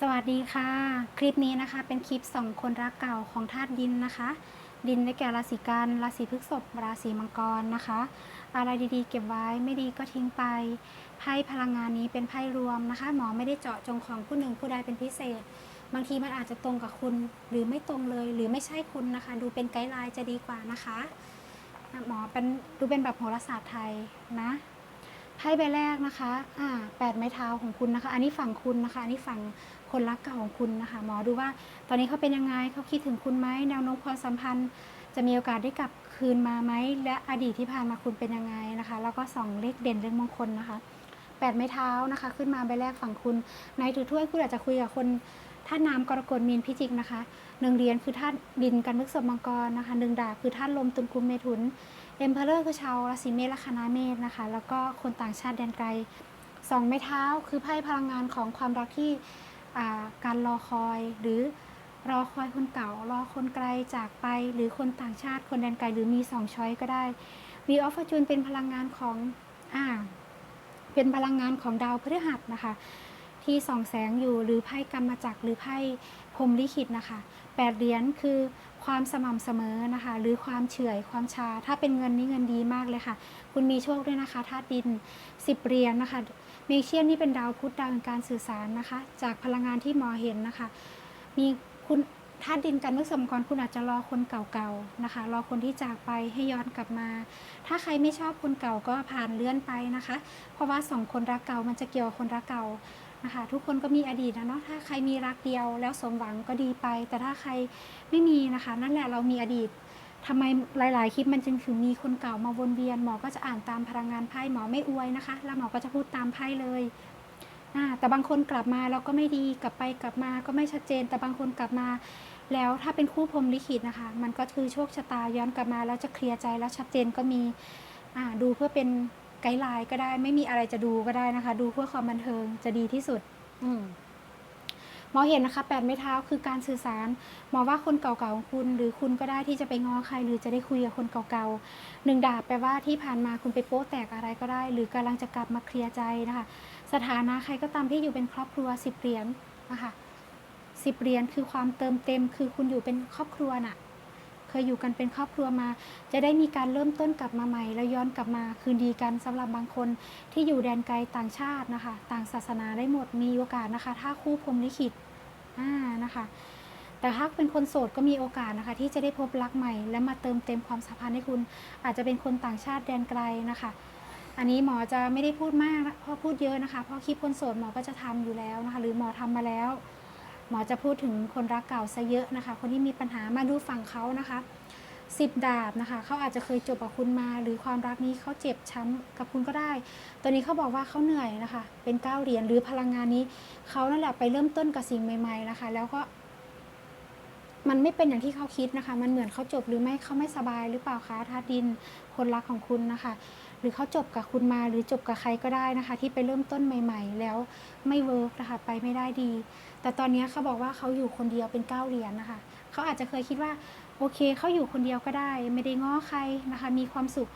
สวัสดีค่ะ คลิปนี้นะคะเป็นคลิปสองคนรักเก่าของธาตุดินนะคะ ดินได้แก่ราศีกันราศีพฤษภราศีมังกรนะคะ อะไรดีๆ เก็บไว้ไม่ดีก็ทิ้งไปไพ่พลังงานนี้เป็นไพ่รวมนะคะ หมอไม่ได้เจาะจงของผู้หนึ่งผู้ใดเป็นพิเศษ บางทีมันอาจจะตรงกับคุณหรือไม่ตรงเลย หรือไม่ใช่คุณนะคะ ดูเป็นไกด์ไลน์จะดีกว่านะคะอะหมอเป็นดูเป็นแบบโหราศาสตร์ไทยนะ ไพ่ใบแรกนะคะอ่าแปดไม้เท้าของคุณนะคะ อันนี้ฝั่งคุณนะคะ อันนี้ฝั่งคนรักเก่าของคุณนะคะ หมอดูว่าตอนนี้เขาเป็นยังไง เขาคิดถึงคุณไหมแนวโน้มความสัมพันธ์ จะมีโอกาสได้กลับคืนมาไหม และอดีตที่ผ่านมาคุณเป็นยังไงนะคะ แล้วก็สองเลขเด่นเลขมงคลนะคะแปดไม้เท้านะคะ ขึ้นมาใบแรกฝั่งคุณ ในถือถ้วยคุณอาจจะคุยกับคนท่าตุน้ำกรกฎมีนพิจิกนะคะหนึ่งเรียญคือธาตุดินกันพฤกษบมังกรนะคะหนึ่งดาบคือธาตุลมตุลกุมเมถุน เอ็มเพอเรอร์คือชาวราศีเมษและคณะเมษนะคะ แล้วก็คนต่างชาติแดนไกลสองไม้เท้าคือไพ่พลังงานของความรักที่การรอคอยหรือรอคอยคนเก่ารอคนไกลจากไป หรือคนต่างชาติคนแดนไกลหรือมีสองช้อยก็ได้วีออฟฟอร์จูนเป็นพลังงานของอ่าเป็นพลังงานของดาวพฤหัสนะคะ ที่ส่องแสงอยู่หรือไพ่กรรมจักรหรือไพ่พรหมลิขิตนะคะแปดเหรียญคือ ความสม่ำเสมอนะคะ หรือความเฉื่อยความชา ถ้าเป็นเงินนี่เงินดีมากเลยค่ะ คุณมีโชคด้วยนะคะธาตุดินสิบเหรียญนะคะ เมเชียนนี่เป็นดาวพุธดาวแห่งการสื่อสารนะคะ จากพลังงานที่หมอเห็นนะคะ มีคุณธาตุดินกันเมื่อสมกรคุณอาจจะรอคนเก่าๆนะคะ รอคนที่จากไปให้ย้อนกลับมา ถ้าใครไม่ชอบคนเก่าก็ผ่านเลื่อนไปนะคะ เพราะว่าสองคนรักเก่ามันจะเกี่ยวกับคนรักเก่า นะคะทุกคนก็มีอดีตนะเนาะถ้าใครมีรักเดียวแล้วสมหวังก็ดีไป แต่ถ้าใครไม่มีนะคะ นั่นแหละเรามีอดีตทำไมหลาย ๆ คลิปมันจึงถึงมีคนเก่ามาวนเวียนหมอก็จะอ่านตามพลังงานไพ่หมอไม่อวยนะคะ แล้วหมอก็จะพูดตามไพ่เลยแต่บางคนกลับมาแล้วก็ไม่ดีกลับไปกลับมาก็ไม่ชัดเจน แต่บางคนกลับมา แล้วถ้าเป็นคู่พรมลิขิตนะคะ มันก็คือโชคชะตาย้อนกลับมาแล้วจะเคลียร์ใจแล้วชัดเจนก็มีดูเพื่อเป็น ไกด์ไลน์ก็ได้ ไม่มีอะไรจะดูก็ได้นะคะ ดูเพื่อความบันเทิงจะดีที่สุด อืมหมอเห็นนะคะแปดไม้เท้าคือการสื่อสารหมอว่าคนเก่าๆของคุณ หรือคุณก็ได้ที่จะไปง้อใคร หรือจะได้คุยกับคนเก่าๆหนึ่งดาบแปลว่าที่ผ่านมาคุณไปโป๊ะแตกอะไรก็ได้ หรือกำลังจะกลับมาเคลียร์ใจนะคะ สถานะใครก็ตามที่อยู่เป็นครอบครัวสิบเหรียญนะคะสิบเหรียญคือความเติมเต็ม คือคุณอยู่เป็นครอบครัวน่ะเค ยอยู่กันเป็นครอบครัวมา จะได้มีการเริ่มต้นกลับมาใหม่ แล้วย้อนกลับมาคืนดีกันสำหรับบางคนที่อยู่แดนไกลต่างชาตินะคะ ต่างศาสนาได้หมดมีโอกาสนะคะ ถ้าคู่พรมลิขิตอ่านะคะแต่ถ้าเป็นคนโสดก็มีโอกาสนะคะ ที่จะได้พบรักใหม่ และมาเติมเต็มความสัมพันธ์ให้คุณ อาจจะเป็นคนต่างชาติแดนไกลนะคะ อันนี้หมอจะไม่ได้พูดมากเพราะพูดเยอะนะคะ เพราะคลิปคนโสดหมอก็จะทำอยู่แล้วนะคะ หรือหมอทำมาแล้ว หมอจะพูดถึงคนรักเก่าซะเยอะนะคะ คนที่มีปัญหามาดูฝั่งเขานะคะสิบดาบนะคะเขาอาจจะเคยจบกับคุณมา หรือความรักนี้เขาเจ็บช้ำกับคุณก็ได้ตอนนี้เขาบอกว่าเขาเหนื่อยนะคะ เป็นเก้าเหรียญหรือพลังงานนี้เขานั่นแหละไปเริ่มต้นกับสิ่งใหม่ๆนะคะ แล้วก็ มันไม่เป็นอย่างที่เขาคิดนะคะ มันเหมือนเขาจบหรือไม่เขาไม่สบายหรือเปล่าคะธาตุดินคนรักของคุณนะคะ รือเขาจบกับคุณมาหรือจบกับใครก็ได้นะคะ ที่ไปเริ่มต้นใหม่ ๆ แล้วไม่เวิร์กนะคะไปไม่ได้ดี แต่ตอนนี้เขาบอกว่าเขาอยู่คนเดียวเป็นเก้าเหรียญนะคะเขาอาจจะเคยคิดว่าโอเคเขาอยู่คนเดียวก็ได้ ไม่ได้ง้อใครนะคะ มีความสุข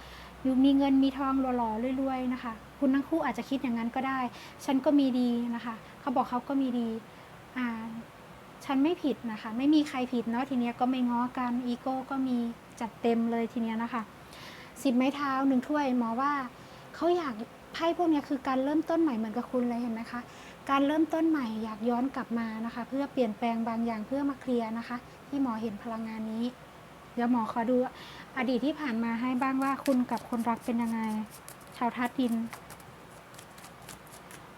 อยู่มีเงินมีทองหล่อๆรวยๆนะคะ คุณทั้งคู่อาจจะคิดอย่างนั้นก็ได้ ฉันก็มีดีนะคะเขาบอกเขาก็มีดีอ่าฉันไม่ผิดนะคะ ไม่มีใครผิดเนาะทีเนี้ยก็ไม่ง้อกันอีโก้ก็มีจัดเต็มเลยทีเนี้ยนะคะ สิบไม้เท้าหนึ่งถ้วยหมอว่าเขาอยากไพ่พวกนี้คือการเริ่มต้นใหม่เหมือนกับคุณเลยเห็นไหมคะการเริ่มต้นใหม่อยากย้อนกลับมานะคะ เพื่อเปลี่ยนแปลงบางอย่างเพื่อมาเคลียร์นะคะ ที่หมอเห็นพลังงานนี้ เดี๋ยวหมอขอดูอดีตที่ผ่านมาให้บ้างว่าคุณกับคนรักเป็นยังไง ชาวธาตุดิน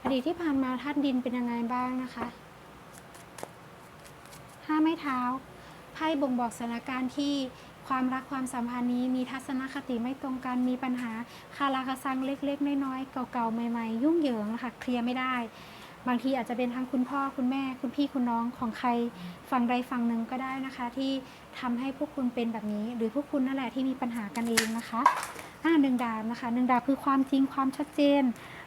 อดีตที่ผ่านมาธาตุดินเป็นยังไงบ้างนะคะห้าไม้เท้าไพ่บ่งบอกสถานการณ์ที่ ความรักความสัมพันธ์นี้มีทัศนคติไม่ตรงกันมีปัญหาคาราคาซังเล็ก ๆ น้อยๆเก่าๆใหม่ ๆ ยุ่งเหยิงนะคะเคลียร์ไม่ได้ บางทีอาจจะเป็นทั้งคุณพ่อคุณแม่คุณพี่คุณน้องของใครฝั่งใดฝั่งหนึ่งก็ได้นะคะ ที่ทำให้พวกคุณเป็นแบบนี้ หรือพวกคุณนั่นแหละที่มีปัญหากันเองนะคะอ่าหนึ่งดาบนะคะหนึ่งดาบคือความจริงความชัดเจน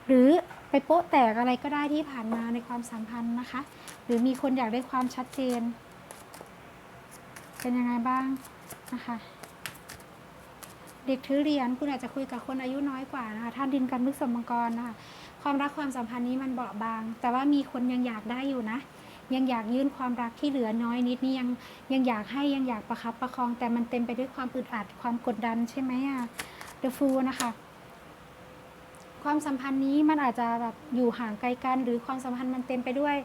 หรือไปโป๊ะแตกอะไรก็ได้ที่ผ่านมาในความสัมพันธ์นะคะ หรือมีคนอยากได้ความชัดเจน เป็นยังไงบ้าง นะคะเด็กถือเหรียญคุณอาจจะคุยกับคนอายุน้อยกว่านะคะท่านดินกันพฤกษมังกรนะคะความรักความสัมพันธ์นี้มันเบาบาง แต่ว่ามีคนยังอยากได้อยู่นะ ยังอยากยื่นความรักที่เหลือน้อยนิดนี่ยังยังอยากให้ยังอยากประคับประคอง แต่มันเต็มไปด้วยความอึดอัดความกดดันใช่ไหมอะ The Fool นะคะความสัมพันธ์นี้มันอาจจะแบบอยู่ห่างไกลกันหรือความสัมพันธ์มันเต็มไปด้วย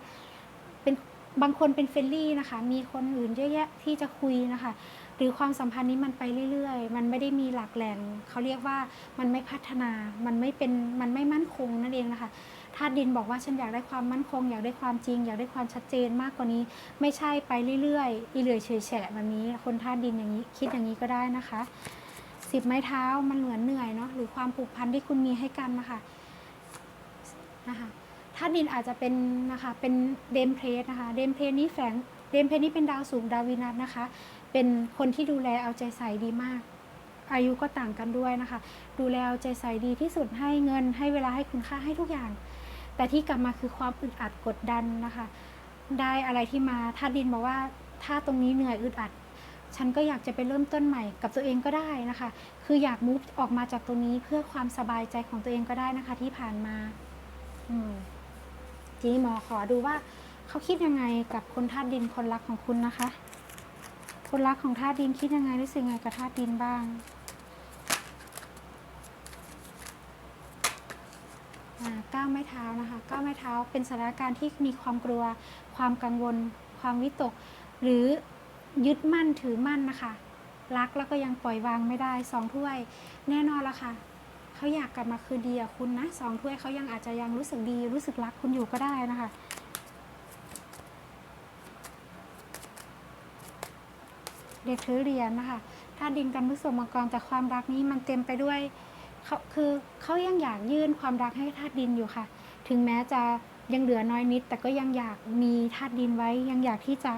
เป็นบางคนเป็นเฟรนลี่นะคะ มีคนอื่นเยอะแยะที่จะคุยนะคะ หรือความสัมพันธ์นี้มันไปเรื่อยๆ มันไม่ได้มีหลักแหล่งเขาเรียกว่ามันไม่พัฒนา มันไม่เป็น มันไม่มั่นคงนั่นเองนะคะธาตุดินบอกว่าฉันอยากได้ความมั่นคง อยากได้ความจริง อยากได้ความชัดเจนมากกว่านี้ ไม่ใช่ไปเรื่อยๆ อีเหลื่อยเฉยแฉะแบบนี้ คนธาตุดินอย่างนี้คิดอย่างนี้ก็ได้นะคะสิบไม้เท้ามันเหมือนเหนื่อยเนาะหรือความผูกพันที่คุณมีให้กันนะคะนะคะธาตุดินอาจจะเป็นนะคะเป็นเดมเพลสนะคะเดมเพลสนี้แฝงเดมเพลสนี้เป็นดาวสูงดาววินัสนะคะ เป็นคนที่ดูแลเอาใจใส่ดีมาก อายุก็ต่างกันด้วยนะคะ ดูแลเอาใจใส่ดีที่สุดให้เงินให้เวลาให้คุณค่าให้ทุกอย่าง แต่ที่กลับมาคือความอึดอัดกดดันนะคะ ได้อะไรที่มาถ้าดินบอกว่าถ้าตรงนี้เหนื่อยอึดอัด ฉันก็อยากจะไปเริ่มต้นใหม่กับตัวเองก็ได้นะคะ คืออยากมุฟออกมาจากตรงนี้เพื่อความสบายใจของตัวเองก็ได้นะคะ ที่ผ่านมาอืมทีนี้หมอขอดูว่าเขาคิดยังไงกับคนธาตุดินคนรักของคุณนะคะ คนรักของธาตุดินคิดยังไงรู้สึกยังไงกับธาตุดินบ้างก้าวไม้เท้านะคะก้าวไม้เท้าเป็นสถานการณ์ที่มีความกลัว ความกังวล ความวิตก หรือยึดมั่นถือมั่นนะคะ รักแล้วก็ยังปล่อยวางไม่ได้สองถ้วย แน่นอนละค่ะเขาอยากกลับมาคืนดีกับคุณนะสองถ้วยเขายังอาจจะยังรู้สึกดี รู้สึกรักคุณอยู่ก็ได้นะคะ เด็กถือเหรียญนะคะถ้าดินกันพฤษภมังกรแต่ความรักนี้มันเต็มไปด้วยเขาคือเขายังอยากยื่นความรักให้ธาตุดินอยู่ค่ะ ถึงแม้จะยังเหลือน้อยนิด แต่ก็ยังอยากมีธาตุดินไว้ ยังอยากที่จะ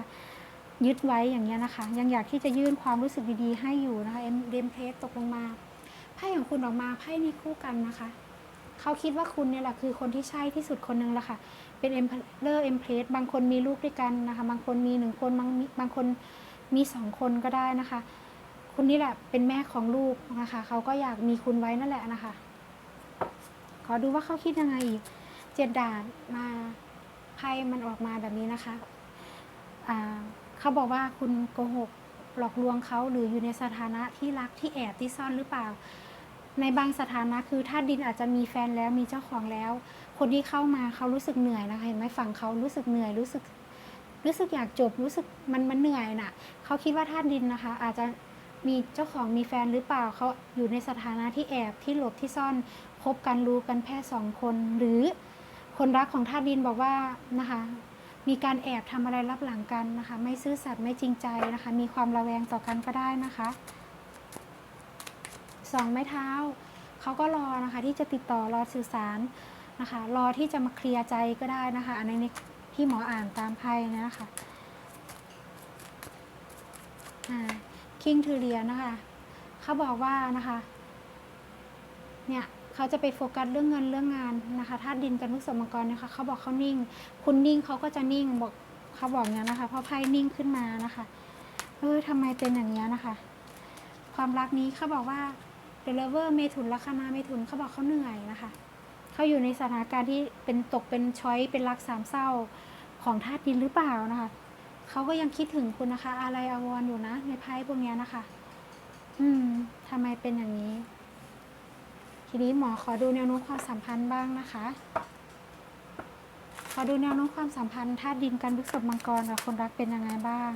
ยึดไว้อย่างเงี้ยนะคะ ยังอยากที่จะยื่นความรู้สึกดีๆ ให้อยู่นะคะเอ็มเดมเพลสตกลงมาไพ่ของคุณออกมาไพ่นี้คู่กันนะคะเขาคิดว่าคุณเนี่ยแหละคือคนที่ใช่ที่สุดคนหนึ่งละค่ะ เป็นเอ็มเลอร์เอ็มเพลสบางคนมีลูกด้วยกันนะคะ บางคนมีหนึ่งคนบางบางคน มีสองคนก็ได้นะคะ คุณนี่แหละเป็นแม่ของลูกนะคะ เขาก็อยากมีคุณไว้นั่นแหละนะคะ ขอดูว่าเขาคิดยังไงอีกเจ็ดดาบมาไพ่มันออกมาแบบนี้นะคะเขาบอกว่าคุณโกหกหลอกลวงเขาหรืออยู่ในสถานะที่รักที่แอบที่ซ่อนหรือเปล่า ในบางสถานะคือถ้าดินอาจจะมีแฟนแล้วมีเจ้าของแล้ว คนที่เข้ามาเขารู้สึกเหนื่อยนะคะเห็นไหมฝั่งเขารู้สึกเหนื่อยรู้สึก รู้สึกอยากจบรู้สึกมันมันเหนื่อยน่ะเขาคิดว่าธาตุดินนะคะ อาจจะมีเจ้าของมีแฟนหรือเปล่าเขาอยู่ในสถานะที่แอบที่หลบที่ซ่อนคบกันรู้กันแค่สองคน หรือคนรักของธาตุดินบอกว่านะคะมีการแอบทำอะไรรับหลังกันนะคะ ไม่ซื่อสัตย์ไม่จริงใจนะคะ มีความระแวงต่อกันก็ได้นะคะสองไม้เท้าเขาก็รอนะคะ ที่จะติดต่อรอสื่อสารนะคะ รอที่จะมาเคลียร์ใจก็ได้นะคะอันนี้ ที่หมออ่านตามไพ่นะคะคิงทูเรียนะคะ เขาบอกว่านะคะ เนี่ยเขาจะไปโฟกัสเรื่องเงินเรื่องงานนะคะธาตุดินกันพฤกษมังกรนะคะเขาบอกเขานิ่ง คุณนิ่งเขาก็จะนิ่งบอกเขาบอกอย่างนี้นะคะเพราะไพ่นิ่งขึ้นมานะคะเออทำไมเป็นอย่างนี้นะคะ ความรักนี้เขาบอกว่าเดลเวอร์เมถุนลัคนาเมถุนเขาบอกเขาเหนื่อยนะคะ เขาอยู่ในสถานการณ์ที่เป็นตกเป็นช้อยเป็นรักสามเศร้าของธาตุดินหรือเปล่านะคะเขาก็ยังคิดถึงคุณนะคะ อะไรอาวรณ์อยู่นะ ในไพ่พวกนี้นะคะ อืมทำไมเป็นอย่างนี้ ทีนี้หมอขอดูแนวโน้มความสัมพันธ์บ้างนะคะ ขอดูแนวโน้มความสัมพันธ์ธาตุดินกันพฤกษมังกรกับคนรักเป็นยังไงบ้าง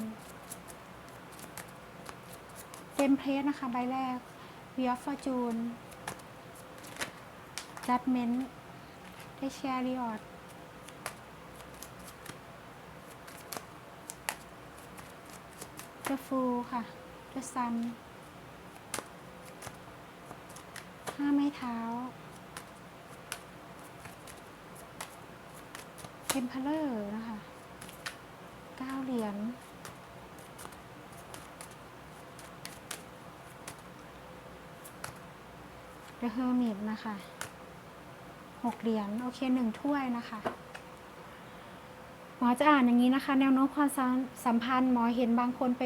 เต็มเพลสนะคะ ใบแรก v ีออฟฟอร์จูน จัดเมนต์ได้แชร์รีออดเดอะฟูค่ะเดอะซันห้าไม้เท้าเทมเพลอร์นะคะเก้าเหรียญเดอะเฮอร์มิตนะคะ หกเหรียญโอเคหนึ่งถ้วยนะคะหมอจะอ่านอย่างนี้นะคะ แนวโน้มความสัมพันธ์หมอเห็นบางคนไป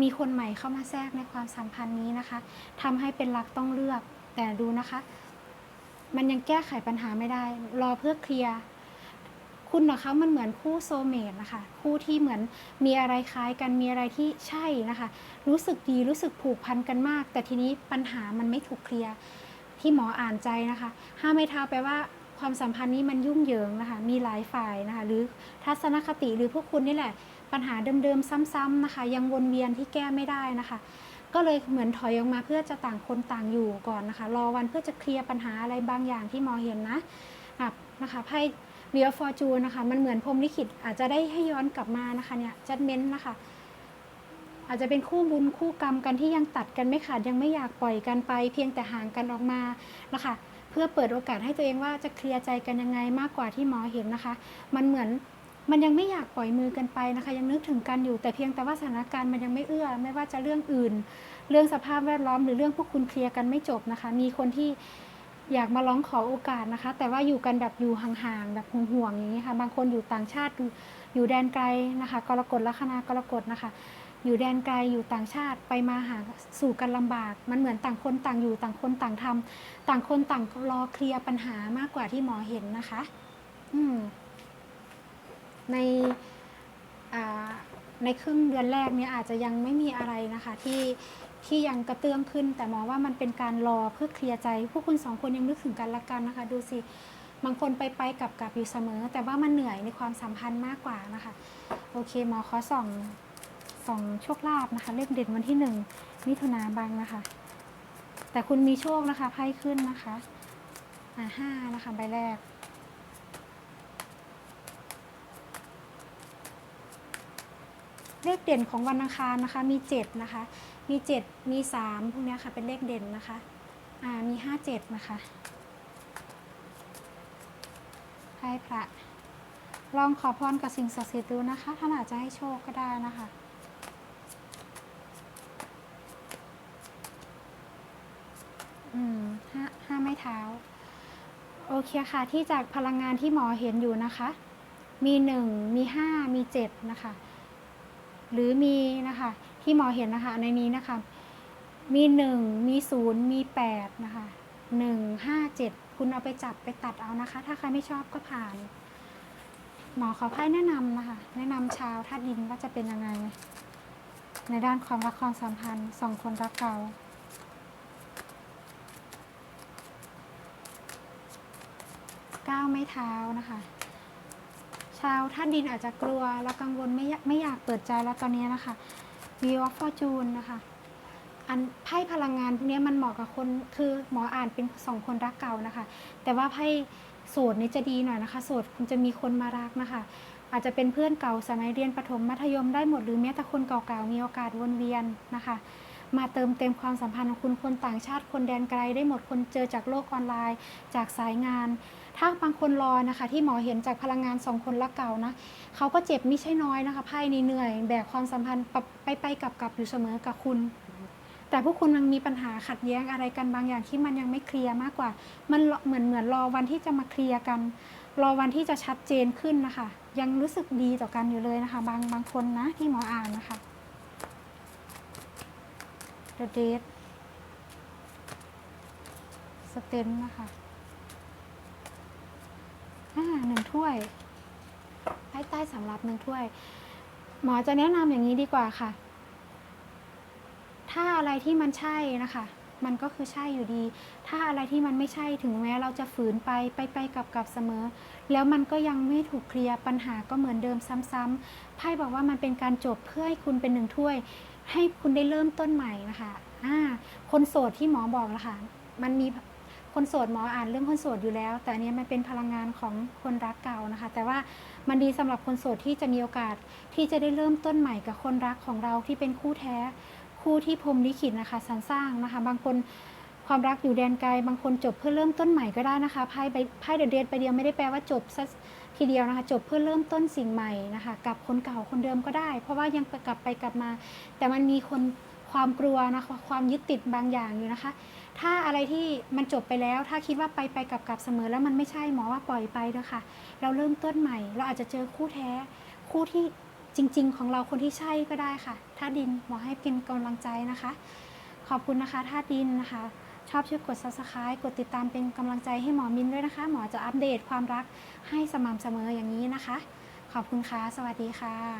มีคนใหม่เข้ามาแทรกในความสัมพันธ์นี้นะคะทำให้เป็นรักต้องเลือกแต่ดูนะคะ มันยังแก้ไขปัญหาไม่ได้ รอเพื่อเคลียร์คุณกับเขามันเหมือนคู่โซเมตนะคะ คู่ที่เหมือนมีอะไรคล้ายกันมีอะไรที่ใช่นะคะ รู้สึกดีรู้สึกผูกพันกันมาก แต่ทีนี้ปัญหามันไม่ถูกเคลียร์ ที่หมออ่านใจนะคะห้าไม่เท้าแปลว่าความสัมพันธ์นี้มันยุ่งเหยิงนะคะ มีหลายฝ่ายนะคะ หรือทัศนคติหรือพวกคุณนี่แหละ ปัญหาเดิมๆซ้ำๆนะคะ ยังวนเวียนที่แก้ไม่ได้นะคะ ก็เลยเหมือนถอยออกมาเพื่อจะต่างคนต่างอยู่ก่อนนะคะ รอวันเพื่อจะเคลียร์ปัญหาอะไรบางอย่างที่หมอเห็นนะนะคะไพ่เรียฟอร์จูนะคะ มันเหมือนพรมลิขิตอาจจะได้ให้ย้อนกลับมานะคะเนี่ยจัดเม้นนะคะ อาจจะเป็นคู่บุญคู่กรรมกันที่ยังตัดกันไม่ขาดยังไม่อยากปล่อยกันไป เพียงแต่ห่างกันออกมานะคะเพื่อเปิดโอกาสให้ตัวเองว่าจะเคลียร์ใจกันยังไงมากกว่าที่หมอเห็นนะคะ มันเหมือนมันยังไม่อยากปล่อยมือกันไปนะคะ ยังนึกถึงกันอยู่แต่เพียงแต่ว่าสถานการณ์มันยังไม่เอื้อ ไม่ว่าจะเรื่องอื่น เรื่องสภาพแวดล้อมหรือเรื่องพวกคุณเคลียร์กันไม่จบนะคะ มีคนที่อยากมาร้องขอโอกาสนะคะ แต่ว่าอยู่กันแบบอยู่ห่างๆแบบห่วงๆอย่างนี้ค่ะ บางคนอยู่ต่างชาติอยู่อยู่แดนไกลนะคะกรกฎลัคนากรกฎนะคะ อยู่แดนไกลอยู่ต่างชาติไปมาหาสู่กันลำบาก มันเหมือนต่างคนต่างอยู่ต่างคนต่างทำต่างคนต่างรอเคลียร์ปัญหามากกว่าที่หมอเห็นนะคะ อืมในในครึ่งเดือนแรกเนี่ยอาจจะยังไม่มีอะไรนะคะ ที่ที่ยังกระเตื้องขึ้น แต่หมอว่ามันเป็นการรอเพื่อเคลียร์ใจ พวกคุณสองคนยังนึกถึงกันละกันนะคะ ดูสิบางคนไปไปกลับกลับอยู่เสมอ แต่ว่ามันเหนื่อยในความสัมพันธ์มากกว่านะคะ โอเคหมอขอส่อง สองโชคลาภนะคะ เลขเด่นวันที่หนึ่งมิถุนาบังนะคะ แต่คุณมีโชคนะคะไพ่ขึ้นนะคะอ่าห้านะคะใบแรกเลขเด่นของวันอังคารนะคะมีเจ็ดนะคะ มีเจ็ดมีสามพวกเนี้ยค่ะเป็นเลขเด่นนะคะอ่ามีห้าเจ็ดนะคะให้พระ ลองขอพรกับสิ่งศักดิ์สิทธิ์ดูนะคะท่านอาจจะให้โชคก็ได้นะคะ อืม ห้าห้าไม้เท้า โอเคค่ะ ที่จากพลังงานที่หมอเห็นอยู่นะคะ มีหนึ่งมีห้ามีเจ็ดนะคะ หรือมีนะคะ ที่หมอเห็นนะคะ ในนี้นะคะ มีหนึ่งมีศูนย์มีแปดนะคะหนึ่งห้าเจ็ดคุณเอาไปจับไปตัดเอานะคะ ถ้าใครไม่ชอบก็ผ่าน หมอขอไพ่แนะนำนะคะ แนะนำชาวธาตุดินว่าจะเป็นยังไง ในด้านความรักความสัมพันธ์สองคนรักเก่า ก้าวไม่เท้านะคะ ชาวท่าตุดินอาจจะกลัวและกังวลไม่อยากไม่อยากเปิดใจแล้วตอนนี้นะคะ Wheel of Fortune นะคะอันไพ่พลังงานพวกนี้มันเหมาะกับคนคือหมออ่านเป็นสองคนรักเก่านะคะ แต่ว่าไพ่โสดนี่จะดีหน่อยนะคะโสดคุณจะมีคนมารักนะคะ อาจจะเป็นเพื่อนเก่าสมัยเรียนประถมมัธยมได้หมดหรือแม้แต่คนเก่าๆมีโอกาสวนเวียนนะคะ มาเติมเต็มความสัมพันธ์ของคุณคนต่างชาติคนแดนไกลได้หมดคนเจอจากโลกออนไลน์ จากสายงาน ถ้าบางคนรอนะคะ ที่หมอเห็นจากพลังงานสองคนรักเก่านะเขาก็เจ็บไม่ใช่น้อยนะคะไพ่นี่เหนื่อยแบกความสัมพันธ์ปไปไปกลับกลับอยู่เสมอกับคุณแต่พวกคุณมันมีปัญหาขัดแย้งอะไรกันบางอย่างที่มันยังไม่เคลียร์มากกว่า มันเหมือนเหมือนรอวันที่จะมาเคลียร์กัน รอวันที่จะชัดเจนขึ้นนะคะ ยังรู้สึกดีต่อกันอยู่เลยนะคะ บางบางคนนะที่หมออ่านนะคะ The Date สเตนนะคะหนึ่งถ้วยไพ่ใต้สำรับหนึ่งถ้วย หมอจะแนะนำอย่างนี้ดีกว่าค่ะ ถ้าอะไรที่มันใช่นะคะ มันก็คือใช่อยู่ดี ถ้าอะไรที่มันไม่ใช่ถึงแม้เราจะฝืนไปไปไปกลับกลับเสมอ แล้วมันก็ยังไม่ถูกเคลียร์ปัญหาก็เหมือนเดิมซ้ำๆไพ่บอกว่ามันเป็นการจบเพื่อให้คุณเป็นหนึ่งถ้วย ให้คุณได้เริ่มต้นใหม่นะคะอ่าคนโสดที่หมอบอกแล้วค่ะมันมีคนโสดหมออ่านเรื่องคนโสดอยู่แล้ว แต่อันเนี้ยมันเป็นพลังงานของคนรักเก่านะคะ แต่ว่ามันดีสำหรับคนโสดที่จะมีโอกาสที่จะได้เริ่มต้นใหม่กับคนรักของเราที่เป็นคู่แท้ คู่ที่พรมลิขิตนะคะสรรสร้างนะคะ บางคนความรักอยู่แดนไกล บางคนจบเพื่อเริ่มต้นใหม่ก็ได้นะคะไพ่ไพ่เดอะเดนไปเดียวไม่ได้แปลว่าจบซะ ทีเดียวนะคะจบเพื่อเริ่มต้นสิ่งใหม่นะคะกับคนเก่าคนเดิมก็ได้ เพราะว่ายังกลับไปกลับมา แต่มันมีคนความกลัวนะคะความยึดติดบางอย่างอยู่นะคะ ถ้าอะไรที่มันจบไปแล้ว ถ้าคิดว่าไปไปกลับกลับเสมอแล้วมันไม่ใช่หมอว่าปล่อยไปเถอะค่ะ เราเริ่มต้นใหม่ เราอาจจะเจอคู่แท้ คู่ที่จริง ๆ ของเราคนที่ใช่ก็ได้ค่ะธาตุดินหมอให้เป็นกำลังใจนะคะ ขอบคุณนะคะธาตุดินนะคะ ชอบช่วยกด subscribe กดติดตามเป็นกำลังใจให้หมอมินด้วยนะคะ หมอจะอัปเดตความรักให้สม่ำเสมออย่างนี้นะคะ ขอบคุณค่ะ สวัสดีค่ะ